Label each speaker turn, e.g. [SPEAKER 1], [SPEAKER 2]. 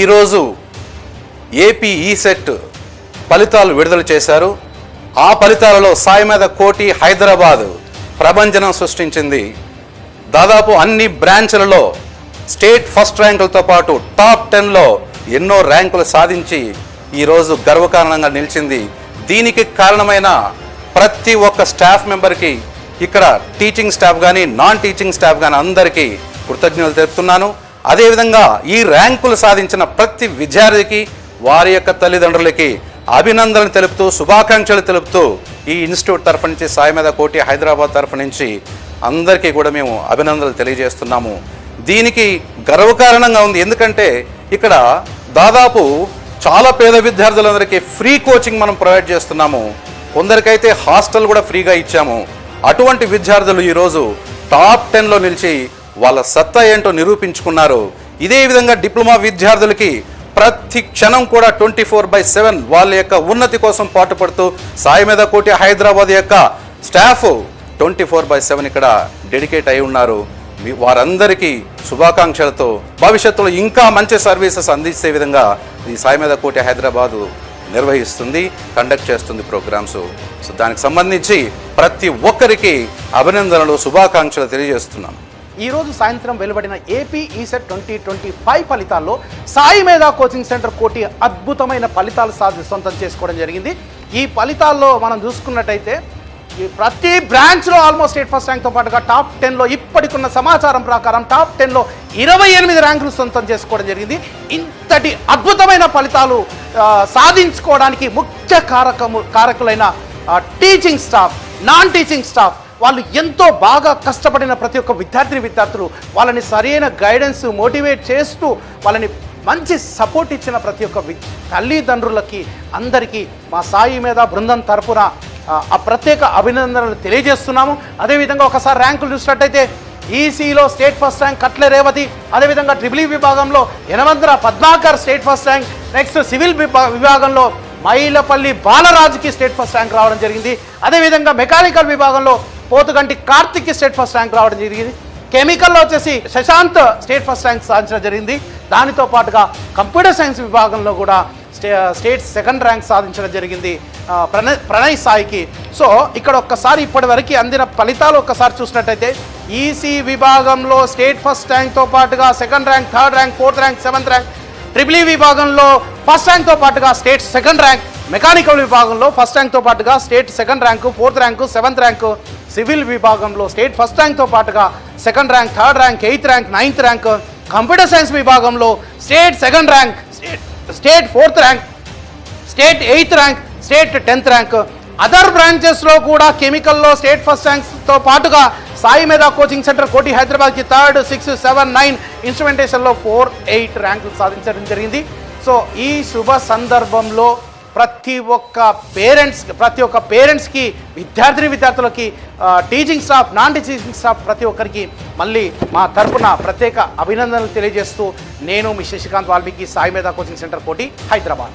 [SPEAKER 1] ఈరోజు AP ECET ఫలితాలు విడుదల చేశారు. ఆ ఫలితాలలో సాయి మీద కోటి హైదరాబాద్ ప్రభంజనం సృష్టించింది. దాదాపు అన్ని బ్రాంచ్లలో స్టేట్ ఫస్ట్ ర్యాంకులతో పాటు టాప్ టెన్లో ఎన్నో ర్యాంకులు సాధించి ఈరోజు గర్వకారణంగా నిలిచింది. దీనికి కారణమైన ప్రతి ఒక్క స్టాఫ్ మెంబర్కి ఇక్కడ టీచింగ్ స్టాఫ్ కానీ నాన్ టీచింగ్ స్టాఫ్ కానీ అందరికీ కృతజ్ఞతలు తెలుపుతున్నాను. అదేవిధంగా ఈ ర్యాంకులు సాధించిన ప్రతి విద్యార్థికి వారి యొక్క తల్లిదండ్రులకి అభినందనలు తెలుపుతూ శుభాకాంక్షలు తెలుపుతూ ఈ ఇన్స్టిట్యూట్ తరఫు నుంచి సాయి మీద కోటి హైదరాబాద్ తరఫు నుంచి అందరికీ కూడా మేము అభినందనలు తెలియజేస్తున్నాము. దీనికి గర్వకారణంగా ఉంది. ఎందుకంటే ఇక్కడ దాదాపు చాలా పేద విద్యార్థులందరికీ ఫ్రీ కోచింగ్ మనం ప్రొవైడ్ చేస్తున్నాము. కొందరికైతే హాస్టల్ కూడా ఫ్రీగా ఇచ్చాము. అటువంటి విద్యార్థులు ఈరోజు టాప్ టెన్లో నిలిచి వాళ్ళ సత్తా ఏంటో నిరూపించుకున్నారు. ఇదే విధంగా డిప్లొమా విద్యార్థులకి ప్రతి క్షణం కూడా ట్వంటీ ఫోర్ బై సెవెన్ వాళ్ళ యొక్క ఉన్నతి కోసం పాటుపడుతూ సాయి మీద కోటి హైదరాబాద్ యొక్క staff twenty four by seven ఇక్కడ డెడికేట్ అయి ఉన్నారు. మీ- వారందరికీ శుభాకాంక్షలతో భవిష్యత్తులో ఇంకా మంచి సర్వీసెస్ అందించే విధంగా ఈ సాయి మీద కోటి హైదరాబాదు నిర్వహిస్తుంది కండక్ట్ చేస్తుంది ప్రోగ్రామ్స్. సో దానికి సంబంధించి ప్రతి ఒక్కరికి అభినందనలు శుభాకాంక్షలు తెలియజేస్తున్నాను.
[SPEAKER 2] ఈరోజు సాయంత్రం వెలువడిన AP ECET twenty twenty five ఫలితాల్లో సాయి మేధా కోచింగ్ సెంటర్ కోటి అద్భుతమైన ఫలితాలు సాధి సొంతం చేసుకోవడం జరిగింది. ఈ ఫలితాల్లో మనం చూసుకున్నట్టయితే ఈ ప్రతి బ్రాంచ్లో ఆల్మోస్ట్ స్టేట్ ఫస్ట్ ర్యాంక్తో పాటుగా టాప్ టెన్లో ఇప్పటికున్న సమాచారం ప్రకారం టాప్ టెన్లో ఇరవై ఎనిమిది ర్యాంకులు సొంతం చేసుకోవడం జరిగింది. ఇంతటి అద్భుతమైన ఫలితాలు సాధించుకోవడానికి ముఖ్య కారకము కారకులైన teaching staff non teaching staff వాళ్ళు ఎంతో బాగా కష్టపడిన ప్రతి ఒక్క విద్యార్థిని విద్యార్థులు వాళ్ళని సరైన గైడెన్స్ మోటివేట్ చేస్తూ వాళ్ళని మంచి సపోర్ట్ ఇచ్చిన ప్రతి ఒక్క వి- తల్లిదండ్రులకి అందరికీ మా సాయి మీద బృందం తరపున ఆ, ప్రత్యేక అభినందనలు తెలియజేస్తున్నాము. అదేవిధంగా ఒకసారి ర్యాంకులు చూసినట్టయితే ఈసీలో state first rank Katle Revathi అదేవిధంగా ట్రిపుల్ e విభాగంలో Yanamandra Padmakar state first rank next civil విభా- విభాగంలో మైలపల్లి బాలరాజుకి స్టేట్ ఫస్ట్ ర్యాంక్ రావడం జరిగింది. అదేవిధంగా మెకానికల్ విభాగంలో పోతుగంటి కార్తిక్కి స్టేట్ ఫస్ట్ ర్యాంక్ రావడం జరిగింది. కెమికల్లో వచ్చేసి శశాంత్ స్టేట్ ఫస్ట్ ర్యాంక్ సాధించడం జరిగింది. దానితో పాటుగా కంప్యూటర్ సైన్స్ విభాగంలో కూడా స్టే స్టేట్ సెకండ్ ర్యాంక్ సాధించడం జరిగింది ప్రణయ్ ప్రణయ్ సాయికి. సో ఇక్కడ ఒక్కసారి ఇప్పటివరకు అందిన ఫలితాలు ఒక్కసారి చూసినట్టయితే ఈసీ విభాగంలో స్టేట్ ఫస్ట్ ర్యాంక్తో పాటుగా second rank third rank fourth rank seventh rank triple విభాగంలో ఫస్ట్ ర్యాంక్తో పాటుగా స్టేట్ సెకండ్ ర్యాంక్ మెకానికల్ విభాగంలో ఫస్ట్ ర్యాంక్తో పాటుగా state second rank fourth rank seventh rank civil విభాగంలో స్టేట్ ఫస్ట్ ర్యాంక్తో పాటుగా second rank third rank eighth rank ninth rank computer science విభాగంలో state second rank state state fourth rank state eighth rank state tenth rank. Other బ్రాంచెస్లో కూడా కెమికల్లో state first ర్యాంక్స్తో పాటుగా Sai Medha coaching centre Koti హైదరాబాద్కి third six seven nine ఇన్స్ట్రుమెంటేషన్లో four eight ర్యాంకులు సాధించడం జరిగింది. So ఈ శుభ సందర్భంలో ప్రతి ఒక్క పేరెంట్స్ ప్రతి ఒక్క పేరెంట్స్కి విద్యార్థిని విద్యార్థులకి teaching staff non teaching staff ప్రతి ఒక్కరికి మళ్ళీ మా తరపున ప్రత్యేక అభినందనలు తెలియజేస్తూ నేను మీ శశికాంత్ వాల్మీకి సాయి మేధా కోచింగ్ సెంటర్ కోటి హైదరాబాద్.